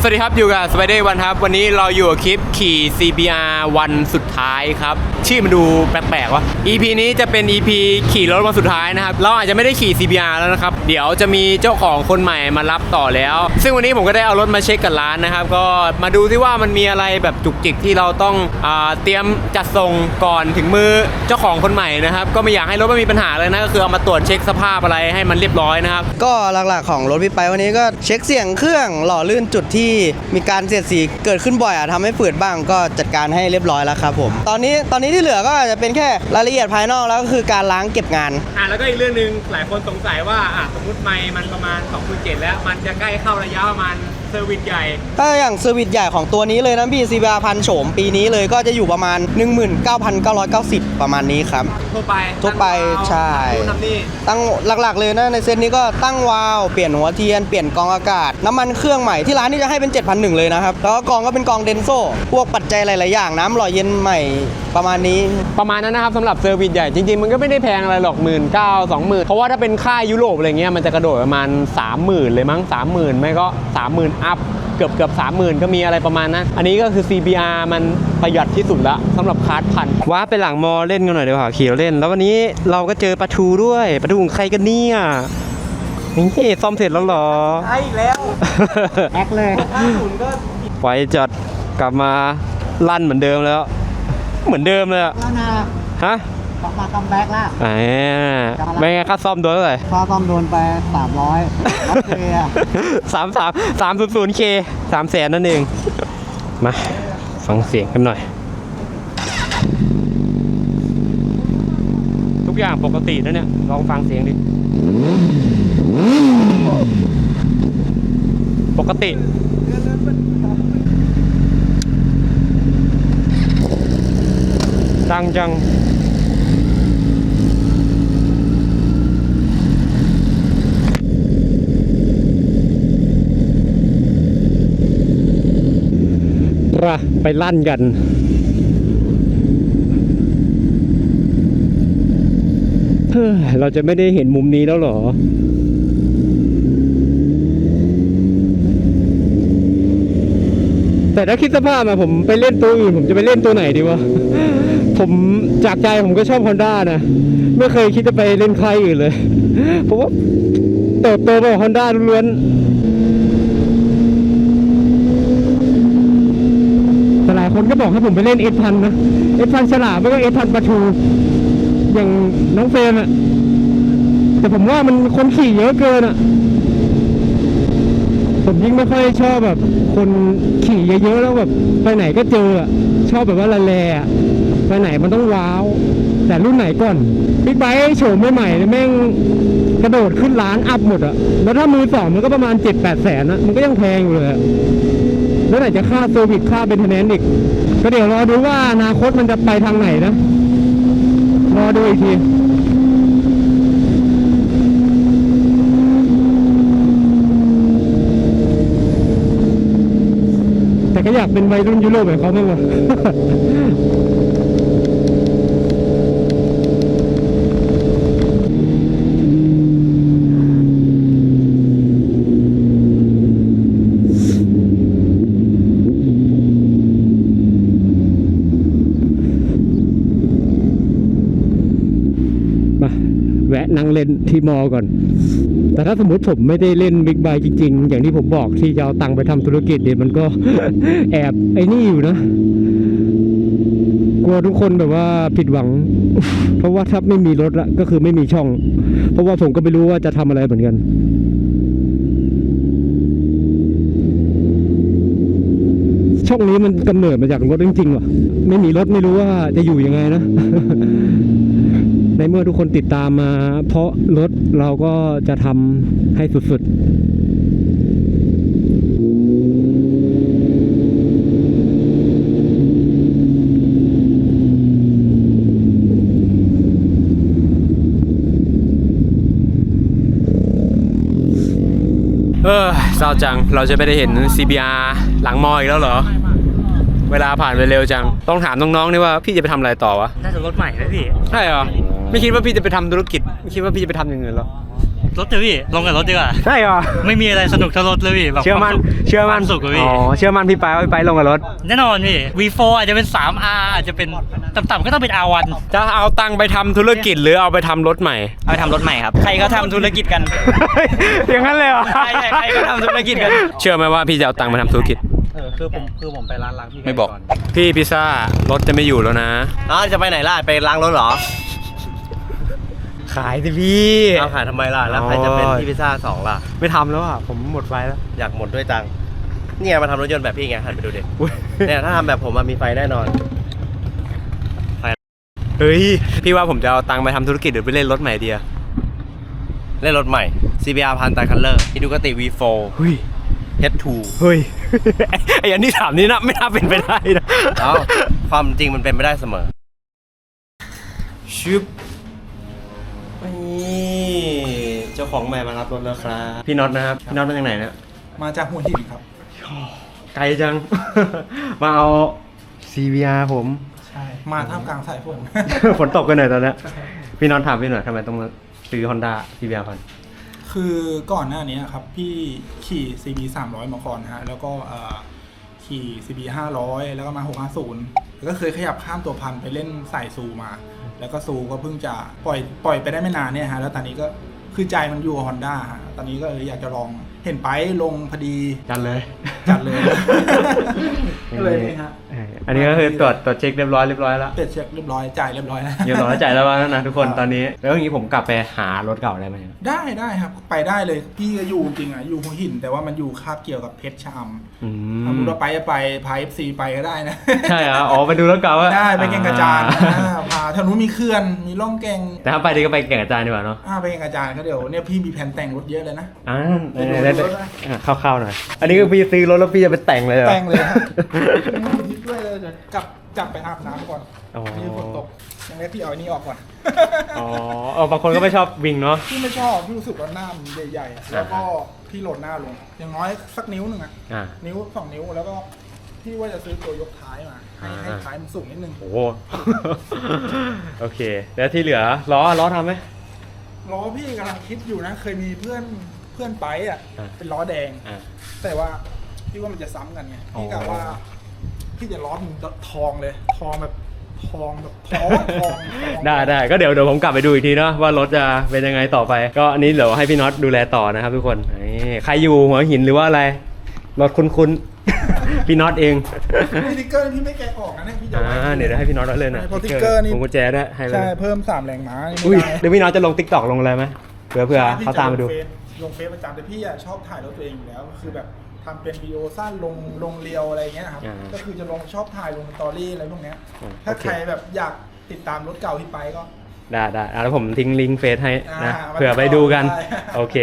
สวัสดีครับ อยู่กับสไปเดอร์วันครับ วันนี้เราอยู่กับคลิปขี่ CBR วันสุดท้ายครับ ชื่อมันดูแปลกๆวะ EP นี้จะเป็น EP ขี่รถวันสุดท้ายนะครับ เราอาจจะไม่ได้ขี่ CBR แล้วนะครับ เดี๋ยวจะมีเจ้าของคนใหม่มารับต่อแล้ว ซึ่งวันนี้ผมก็ได้เอารถมาเช็คกับร้านนะครับ ก็มาดูที่ว่ามันมีอะไรแบบจุกจิกที่เราต้องอเตรียมจัดส่งก่อนถึงมือเจ้าของคนใหม่นะครับ ก็ไม่อยากให้รถมันมีปัญหาเลยนะ ก็คือเอามาตรวจเช็คสภาพอะไรให้มันเรียบร้อยนะครับ ก็หลักๆของรถพี่ไปวันนี้ก็เช็คเสียงเครื่องหล่อลื่นจุดที่มีการเสียดสีเกิดขึ้นบ่อยอะทำให้ฝืดบ้างก็จัดการให้เรียบร้อยแล้วครับผมตอนนี้ตอนนี้ที่เหลือก็อาจจะเป็นแค่รายละเอียดภายนอกแล้วก็คือการล้างเก็บงาน อะแล้วก็อีกเรื่องหนึ่งหลายคนสงสัยว่าอะสมมติไมค์มันประมาณ2 7 0แล้ว มันจะใกล้เข้าระยะประมาณ เซอร์วิสใหญ่ ถ้าอย่างเซอร์วิสใหญ่ของตัวนี้เลยนะพี่ซีบาพันโฉมปีนี้เลยก็จะอยู่ประมาณ 19,990 ประมาณนี้ครับ ทั่วไปทั่วไปตั้งวาล์วใช่ทำนู่นทำนี่ตั้งหลักๆเลยนะในเซตนี้ก็ตั้งวาล์วเปลี่ยนหัวเทียนเปลี่ยนกรองอากาศ น้ำมันเครื่องใหม่ที่ร้านนี่จะให้เป็น 7,001เลยนะครับ แล้วก็กรองก็เป็นกรองเดนโซพวกปัจจัยหลายๆอย่างน้ำหล่อเย็นใหม่ประมาณนี้ ประมาณนั้นนะครับสำหรับเซอร์วิสใหญ่จริงๆ มันก็ไม่ได้แพงอะไรหรอกหมื่นเก้าสองหมื่นเพราะว่าถ้าเป็นค่ายยุโรปอะไรเงี้ยมันจะกระโดดประมาณ 30,000 เลยมั้ง30,000 ไม่ก็ 30,000อัพเกือบเกือบ30,000ก็มีอะไรประมาณนั้น อันนี้ก็คือ CBR มันประหยัดที่สุดละสำหรับคาร์ดพันว้าไปหลังมอเล่นกันหน่อยดีกว่าขี่เล่น แล้ววันนี้เราก็เจอปลาทูด้วยปลาทูของใครกันเนี่ยนี่ซ่อมเสร็จแล้วเหรอไอ้แล้วแอคเลยไว้จัดกลับมาลั่นเหมือนเดิมแล้ว เหมือนเดิมเลยอะ แล้วนะฮะออกมาคัมแบ็กแล้วแหมไม่งั้นค่าซ่อมโดนเท่าไหร่ค่าซ่อมโดนไป300ออสเตรเลียสามสามสามศูนย์ศูนย์เคสามแสนนั่นเอง มาฟังเสียงกันหน่อย ทุกอย่างปกตินะเนี่ย ลองฟังเสียงดิ ปกติดังจัง ระไปลั่นกัน เฮ้เราจะไม่ได้เห็นมุมนี้แล้วหรอ แต่ถ้าคิดสภาพมาผมไปเล่นตัวอื่น ผมจะไปเล่นตัวไหนดีวะ ผมจากใจผมก็ชอบ Honda นะ ไม่เคยคิดจะไปเล่นใครอื่นเลย เพราะว่าเติบโตมากับ Honda ล้วนๆ แต่หลาย คนก็บอกให้ผมไปเล่นเอสพันนะเอสพันฉลามไม่ก็เอสพันปลาทูอย่างน้องเฟรมอะแต่ผมว่ามันคนขี่เยอะเกินอะผมยิ่งไม่ค่อยชอบแบบ คนขี่เยอะๆแล้วแบบไปไหนก็เจออะชอบแบบว่าละแลอะไปไหนมันต้องว้าว แต่รุ่นไหนก่อนบิ๊กไบค์โฉมใหม่ๆเนี่ยแม่งกระโดดขึ้นล้านอัพหมดอะแล้วถ้ามือสองมันก็ประมาณเจ็ดแปดแสนนะมันก็ยังแพงอยู่เลยอะ แล้วไหนจะค่าเซอร์วิสค่าเบนเทนแนนอีก ก็เดี๋ยวรอดูว่าอนาคตมันจะไปทางไหนนะ รอดูอีกทีแต่ก็อยากเป็นวัยรุ่นยุโรปแบบเขาบ้างวะ มา แวะนั่งเล่นที่มอก่อน แต่ถ้าสมมติผมไม่ได้เล่นบิ๊กไบค์จริง ๆ อย่างที่ผมบอกที่จะเอาตังค์ไปทำธุรกิจเนี่ยมันก็แอบไอ้นี่อยู่นะ กลัวทุกคนแบบว่าผิดหวัง เพราะว่าถ้าไม่มีรถละก็คือไม่มีช่อง เพราะว่าผมก็ไม่รู้ว่าจะทำอะไรเหมือนกันช่องนี้มันกำเนิดมาจากรถจริงๆว่ะ ไม่มีรถไม่รู้ว่าจะอยู่ยังไงนะ ในเมื่อทุกคนติดตามมา เพราะรถเราก็จะทำให้สุดๆเออเศร้าจัง เราจะไม่ได้เห็น CBR หลังมออีกแล้วเหรอ เวลาผ่านไปเร็วจัง ต้องถามน้องๆนี่ว่าพี่จะไปทำอะไรต่อวะ น่าจะรถใหม่นะพี่ ใช่เหรอ ไม่คิดว่าพี่จะไปทำธุรกิจไม่คิดว่าพี่จะไปทำอย่างอื่นหรอรถเถอะพี่ลงกับรถดีกว่า ใช่เหรอไม่มีอะไรสนุกเท่ารถเลยพี่แบบเชื่อมั่นควาสุขเชื่อมั่นควาสุขอะพี่ อ๋อเชื่อมั่นพี่ไปว่าพี่ไปลงกับรถ แน่นอนพี่ V4 อาจจะเป็น 3R อาจจะเป็นต่ำๆก็ต้องเป็น R1 จะเอาตังค์ไปทำธุรกิจหรือเอาไปทำรถใหม่ เอาไปทำรถใหม่ครับ ใครก็ทำธุรกิจกัน อย่างนั้นเลยเหรอใช่ใช่ใครก็ทำธุรกิจกัน เชื่อไหมว่าพี่จะเอาตังค์มาทำธุรกิจ เออคือผมคือผมไปร้านล้างพี่ไม่บอก พี่พิซซ่ารถจะไม่อยู่แล้วนะ อ้าวจะไปไหนล่ะ ไปล้างรถเหรอขายสิพี่เอาขายทำไมล่ะ แล้วใครจะเป็นพี่พิซซ่าสองล่ะ ไม่ทำแล้วอะ ผมหมดไฟแล้ว อยากหมดด้วยตังค์นี่ไงมาทำรถยนต์แบบพี่ไงหันไปดูดิอุ๊ยเนี่ยถ้าทำแบบผมอะมีไฟแน่นอนเฮ้ย พี่ว่าผมจะเอาตังค์ไปทำธุรกิจหรือไปเล่นรถใหม่ดีอะเล่นรถใหม่ CBR พันตาคัลเลอร์อินูกติ V4 เฮ้ย H2 เฮ้ยไอ้อันที่ถามนี่นะไม่น่าเป็นไปได้นะเอ้าความจริงมันเป็นไปได้เสมอชึบ นี่เจ้าของใหม่มารับรถแล้วครับ พี่น็อตนะครับ พี่น็อตมาจากไหนเนี่ยมาจากหัวหินครับ ไกลจัง มาเอา CBR ผม ใช่ มาท่ามกลางสายฝน ฝนตกกันหน่อยตอนเนี้ยพี่น็อตถามพี่หน่อยทำไมต้องมาซื้อ Honda CBR พันคือก่อนหน้านี้ครับ พี่ขี่ CB 300 มาก่อนฮะ แล้วก็เอ่อขี่ CB 500 แล้วก็มา 650แล้ว ก็เคยขยับข้ามตัวพันไปเล่นสายซูมา แล้วก็ซูก็เพิ่งจะปล่อยปล่อยไปได้ไม่นานเนี่ยฮะแล้วตอนนี้ก็คือใจมันอยู่กับ Honda ฮะตอนนี้ก็เลยอยากจะลองเห็นไปลงพอดีจัดเลย จัดเลย ก็เลยนี่ฮะเอออันนี้ก็คือตรวจตรวจเช็คเรียบร้อยเรียบร้อยแล้วเสร็จเช็คเรียบร้อยจ่ายเรียบร้อยแล้วเรียบร้อยจ่ายแล้วนะทุกคนตอนนี้ แล้วอย่างนี้ผมกลับไปหารถเก่าได้ไหมได้ได้ครับ ไปได้เลยพี่ก็อยู่จริงอะอยู่หัวหิน แต่ว่ามันอยู่คาบเกี่ยวกับเพชรชะอำอืถ้ามมุติว่าไปจะไปพาเอฟซีไปก็ได้นะใช่เหรออ๋อไปดูรถเก่าอะได้ไปแก่งกระจานอ่อ่าพาแถวนู้นมีเขื่อนมีร่องแก่งแต่ถ้าไปดีก็ไปแก่งกระจานดีกว่าเนาะอ่าไปแก่งกระจานก็เดี๋ยวเนี่ยพี่มีแผนแต่งรถเยอะเลยนะอ่าไปดูได้รถได้อะคร่าวๆหน่อยอันนี้ก็พี่ซื้อรถแล้วพี่จะไปแต่งเลยเหรอแต่งเลยครับเลยเลยเดี๋ยวกลับจับไปอาบน้ำก่อนอ๋อ นี่ฝนตกอย่างแรกพี่เอาอันนี้ออกก่อน อ๋อเออบางคนก็ไม่ชอบวิ่งเนาะ พี่ไม่ชอบพี่รู้สึกว่าหน้ามันใหญ่ๆ แล้วก็พี่โหลดหน้าลง อย่างน้อยสักนิ้วหนึ่งอะอ่า นิ้วสองนิ้วแล้วก็พี่ว่าจะซื้อตัวยกท้ายมา ให้ให้อ่าท้ายมันสูงนิดนึงโอ้โห โอเค แล้วที่เหลือล้อล้อทำไหม ล้อพี่กำลังคิดอยู่นะ เคยมีเพื่อนเพื่อนไปอะอ่า เป็นล้อแดง อ่า แต่ว่าพี่ว่ามันจะซ้ำกันไงพี่กะว่า พี่จะล้อมันทองเลย ทองแบบทองแบบทองทองทองได้ได้ก็เดี๋ยวเดี๋ยวผมกลับไปดูอีกทีเนาะว่ารถจะเป็นยังไงต่อไป ก็อันนี้เดี๋ยวให้พี่น็อตดูแลต่อนะครับทุกคนนี่ใครอยู่หัวหินหรือว่าอะไรรถคุ้นๆ พี่น็อตเองพี่ติ๊กเกอร์พี่ไม่แกะออกนะเนี่ยพี่จะอ่าไว้เดี๋ยวให้พี่น็อตเอาเลยนะเพราะติ๊กเกอร์นี่ผมกุญแจด้วยให้เลยใช่เพิ่มสามแรงม้านี่อุ้ยไม่ได้เดี๋ยวพี่น็อตจะลงติ๊กตอกลงอะไรไหมเผื่อเผื่อใช่พี่เขาตามมาดูจะลงเฟซลงเฟซประจำแต่พี่อะชอบถ่ายรถตัวเองอยู่แล้วคือแบบ ทำเป็นวิดีโอสั้นลงลงเรียวอะไรอย่างเงี้ยครับ อ่าก็คือจะลงชอบถ่ายลงสตอรี่อะไรพวกเนี้ย อืมถ้าโอเค ใครแบบอยากติดตามรถเก่าที่ไปก็ ได้ได้อะแล้วผมทิ้งลิงก์เฟซให้นะอ่าเผื่อไปดูกัน ได้ โอเค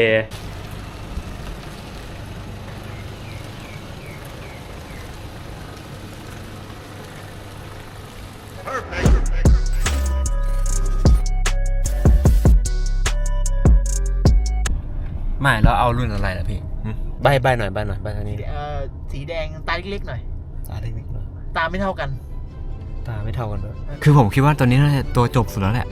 ไม่แล้วเอารุ่นอะไรล่ะพี่ ใบใบหน่อยใบหน่อยใบทางนี้เอ่อสีแดงตาเล็กๆหน่อย ตาเล็กๆหน่อยตาไม่เท่ากัน ตาไม่เท่ากันด้วย คือผมคิดว่าตัวนี้น่าจะตัวจบสุดแล้วแหละ